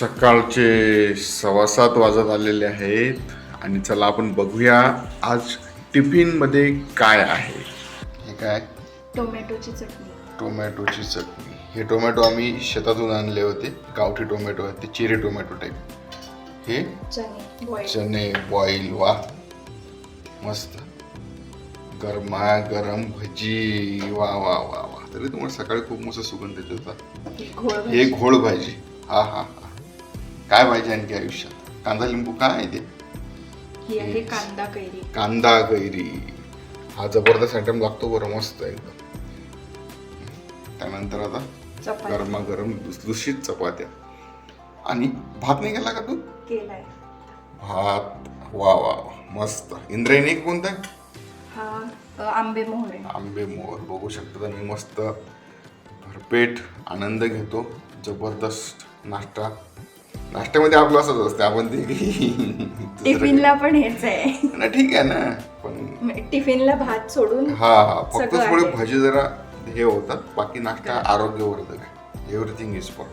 सकाळचे सव्वा सात वाजत आलेले आहेत. आणि चला आपण बघूया आज टिफिनमध्ये काय आहे. हे काय? टोमॅटोची चटणी. टोमॅटोची चटणी. हे टोमॅटो आम्ही शेतातून आणले होते. गावठी टोमॅटो आहेत. ते चिरे टोमॅटो टाईप हे चणे बॉईल वा. मस्त. गरमा गरम भजी. वा वा वा वा. तरी तुम्हाला सकाळी खूप मस्त सुगंध येत होता. घोळ हे घोळ भाजी. हा हा. काय भाजी आणखी आयुष्यात? कांदा लिंबू काय आहे ते? ही आहे कांदा कैरी. कांदा कैरी. हा जबरदस्त आयटम लागतो बरं मस्त एकदम. त्यानंतर आता चपाती. गरमागरम दुसदुशीत चपात्या. आणि भात नाही गेला का तू? केलाय. भात. वा वा वा. मस्त. इंद्रायणी एक कोणता? आहे? हा अ, आंबे मोहरे आंबे मोहर. बघू शकता मी मस्त. भरपेट आनंद घेतो. जबरदस्त नाश्ता. नाश्त्यामध्ये आपलं असंच असतं. आपण ते टिफिनला पण हेच आहे. ना ठीक आहे ना. पण टिफिनला भात सोडून हा हा. फक्त सगळं थोडी आहे. भाजी जरा हे होतात. बाकी नाश्ता आरोग्यवर्धक आहे. Everything is for